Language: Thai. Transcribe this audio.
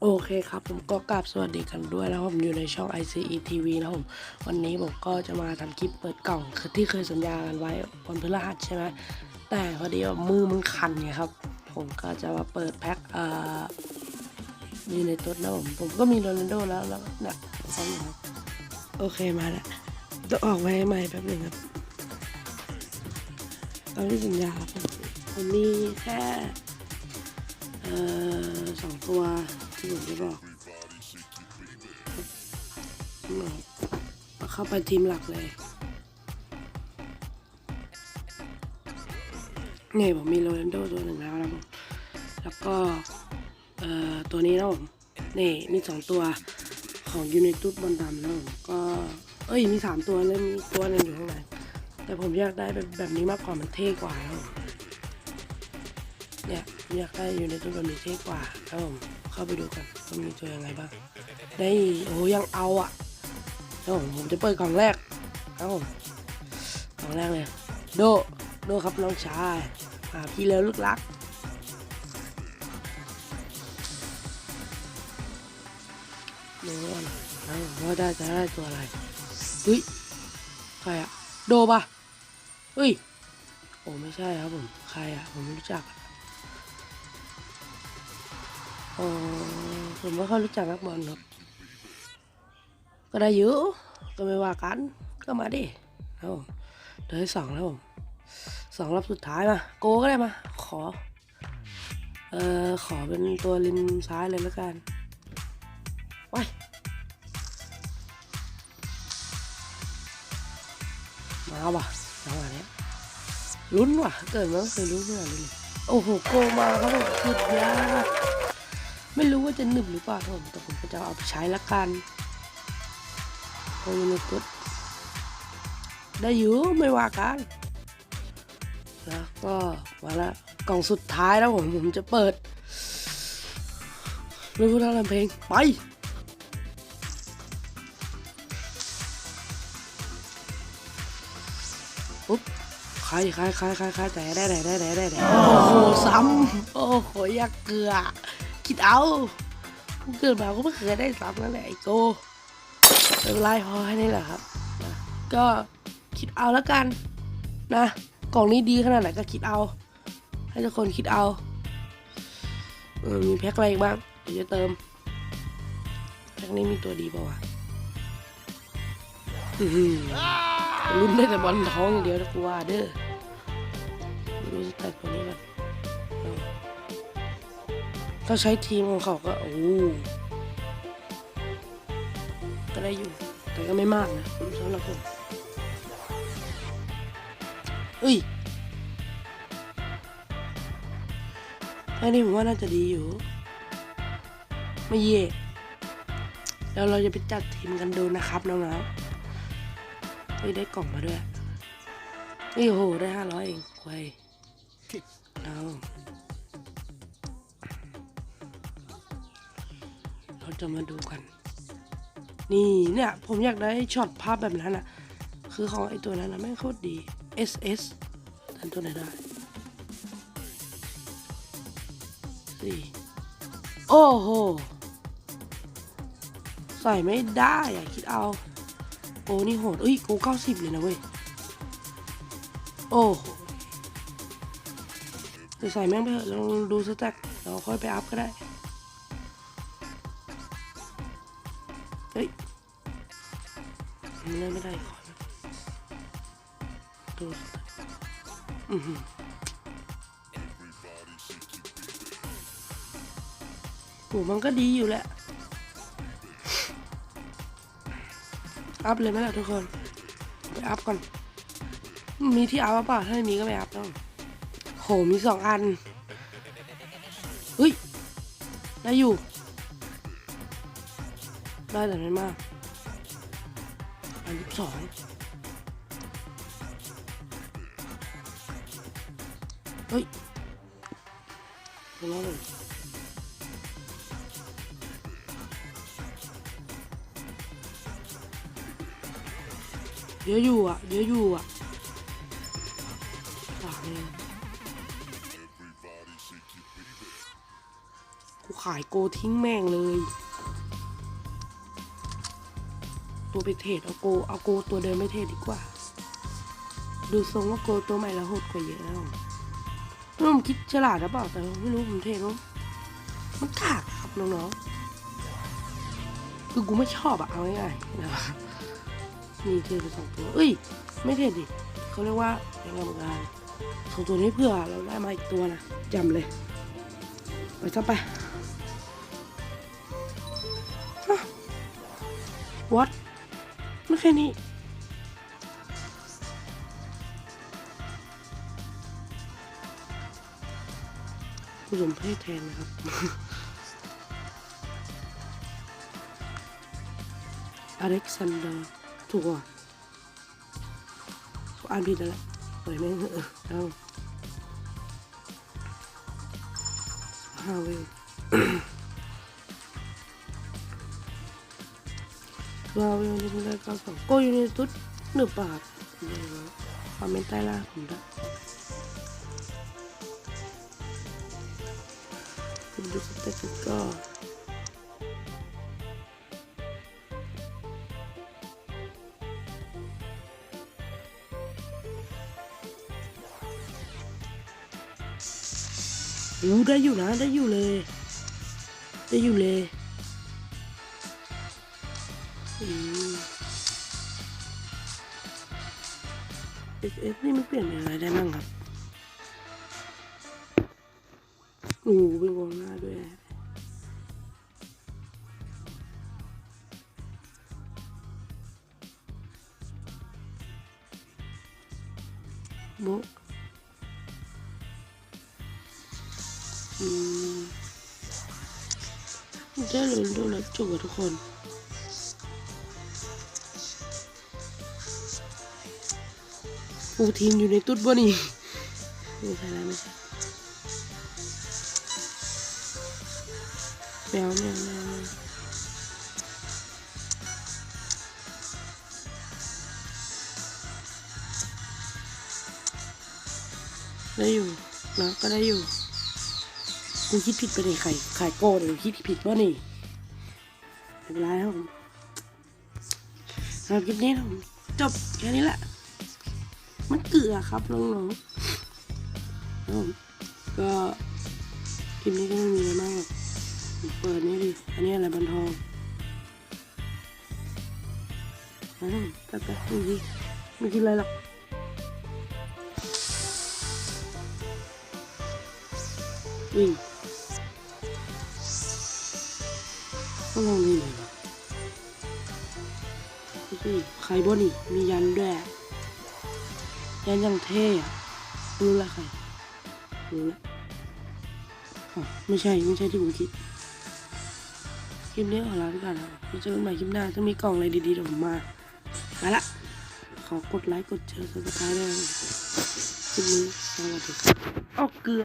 โอเคครับผมก็กราบสวัสดีกันด้วยนะครับผมอยู่ในช่อง ICE TV นะครับผมวันนี้ผมก็จะมาทำคลิปเปิดกล่องคือที่เคยสัญญากันไว้วันพฤหัสใช่ไหมแต่พอดีว่ามือมันคันไงครับ ผมก็จะมาเปิดแพ็คเอ่ออยู่ในตุ๊ดนะผมผมก็มีโรนัลโดแล้วแล้วเนี่ยซ้อมอยู่ครับโอเคมาแล้วต้องออกไว้ใหม่แป๊บหนึงครับตามที่สัญญาครับผมผมมีแค่เอ่อสองตัว เข้าไปทีมหลักเลย นี่ผมมีโรนัลโดตัวหนึ่งแล้วนะผมแล้วก็เอ่อตัวนี้นะผมนี่มีสองตัวของยู i นตุสบอลดำนะผมก็เอ้ยมีสามตัวแล้วมีตัวนึงอยู่ข้างในแต่ผมอยากได้แบบแบบนี้มากกว่ามันเท่กว่านะผม อยากได้อยู่ในตัวแบบนี้เท่กว่าครับผมเข้าไปดูกันว่ามีตัวยังไงบ้าง ได้โอ้ยังเอาอะครับผมผมจะเปิดกล่องแรกครับผมกล่องแรกเลย โดโดครับน้องชายหาพี่แล้วลึกลักโดนนะว่าได้จะได้ตัวอะไรเฮ้ยใครอะโดปะเฮ้ยโอ้ไม่ใช่ครับผม ใครอะผมไม่รู้จักอะ อ๋อผมไม่ค่อยรู้จักนักบอลครับ ก็ได้เยอะก็ไม่ว่ากัน ก็มาดิเอาเดี๋ยวให้สองแล้วผมสองรอบสุดท้ายมา โกก็ได้มา ขอ เอ่อ ขอเป็นตัวริมซ้ายเลยแล้วกันไปมาว่ะจังหวะเนี้ยลุ้นว่ะ เกิดมาเคยลุ้นขนาดนี้เลยโอ้โห โกมาครับผมสุดยอด ไม่รู้ว่าจะหนึบหรือเปล่าผมแต่ผมก็จะเอาไปใช้ละกันโอ้ยในกุดได้อยู่ไม่ว่ากันแล้วก็มาละกล่องสุดท้ายแล้วผมผมจะเปิดไม่พูดอะไรเพลงไปปุ๊บใครใครใครใครใครแต่ได้ได้ได้ได้ได้โอ้โหซ้ำโอ้โหยากเกลือ คิดเอากูเกิดมาก็ไม่เคยได้ซ้ำนั่นแหละไอ้โกไม่เป็นไรพอแค่นี้แหละครับนะก็คิดเอาแล้วกันนะกล่องนี้ดีขนาดไหนก็คิดเอา ให้ทุกคนคิดเอาเออมีแพ็คอะไรอีกบ้างเดี๋ยวจะเติมแพ็คนี้มีตัวดีป่าวะอื้อหือลุ้นได้แต่บอลท้องอย่างเดียวนะกูว่าเด้อดูสแตทตัวนี้กัน ถ้าใช้ทีมของเขาก็โอ้ก็ได้อยู่ แต่ก็ไม่มากนะสำหรับผมเอ้ยอันนี้ผมว่าน่าจะดีอยู่ ไม่เย่แล้วเราจะไปจัดทีมกันดูนะครับน้องๆเฮ้ยได้กล่องมาด้วยนี่โห ได้ห้าร้อยเองควยเอาเรา จะมาดูกัน นี่เนี่ย ผมอยากได้ช็อตภาพแบบนั้นอะคือของไอตัวนั้นนะแม่งโคตรดี SS ทันตัวไหนได้สี่โอ้โห ใส่ไม่ได้อะคิดเอา โอ้นี่โหดเอ้ยกูเก้าสิบเลยนะเว้ย โอ้โหแต่ใส่แม่งไปเถอะลองดูสแต็กเราค่อยไปอัพก็ได้ เล่นไม่ได้ขอนดูอือหือโหมันก็ดีอยู่แหละ อัพเลยไหมล่ะทุกคน ไปอัพก่อน มีที่อัพเปล่าถ้าไม่มีก็ไม่อัพต้องโห มีสองอันเฮ้ย ได้อยู่ ได้แต่ไม่มาก นที่สองเฮ้ยดูแล้วเลยเยอะอยู่อะเยอะอยู่อะสามเลยกูขายโกทิ้งแม่งเลย ตัวไปเทรดเอาโก เอาโกตัวเดิมไม่เทรดดีกว่า ดูทรงว่าโกตัวใหม่ล้วโหดกว่าเยอะแล้วไม่รู้ผมคิดฉลาดหรือเปล่าแต่ไม่รู้ผมเทรดว่ามันกากครับน้องๆคือกูไม่ชอบอะเอาง่ายๆนะครับนี่เทรดไปสองตัวเอ้ย ไม่เทรดดิเขาเรียกว่าเป็นกรรมการสองตัวนี้เพื่อเราได้มาอีกตัวนะจำเลยไปซะไปวัด ไม่แค่นี้ ผสมเพศแทนนะครับ อเล็กซานเดอร์ถูกอะอ่านผิดแล้วปล่อยแม่งเถอะเอาฮาเว ลวาเวลนี่เป็นได้ก้าสองโกอยู่ในตุ๊ดหนึ่งบาทเดี๋ยคอมเมนต์ใต้ล่างผมด้วยคุณดูสเต็ปก็รู้ได้อยู่นะ ได้อยู่เลย ได้อยู่เลย SF นี่มันเปลี่ยนเป็นอะไรได้บ้างครับโอ้เป็นกองหน้าด้วยโบะอืมได้เลยดูแลวจุกทุกคน ปูทีมอยู่ในตุ๊ดบ่นี่ไม่ใช่แล้วไม่ใช่แมวแมวแมวแมวได้อยู่นะก็ได้อยู่ กูคิดผิดไปเลยไข่ไข่โก้เดี๋ยวคิดผิดว่านี่ไม่เป็นไรครับผมสำหรับคลิปนี้ผมจบแค่นี้แหละ มันเกลือครับน้องๆครับผมก็คลิปนี้ก็ไม่มีอะไรมากหรอกผมเปิดนี่ดิอันนี้อะไรบันทองอ้าวแป๊บๆดูดิไม่กินอะไรหรอกวิ่งก็ลองนี่หน่อยนะดูสิใครบ่นี่มียันด้วย ยันยังเท่อะรู้ละใครรู้ละอ๋อไม่ใช่ไม่ใช่ที่ผมคิด คลิปนี้ขอลาไปก่อนนะไปเจอกันใหม่คลิปหน้า ถ้ามีกล่องอะไรดีๆเดี๋ยวผมมาไปละ ขอกดไลค์ กดแชร์สับสไครต์ด้วยนะคลิปนี้สวัสดีออกเกือ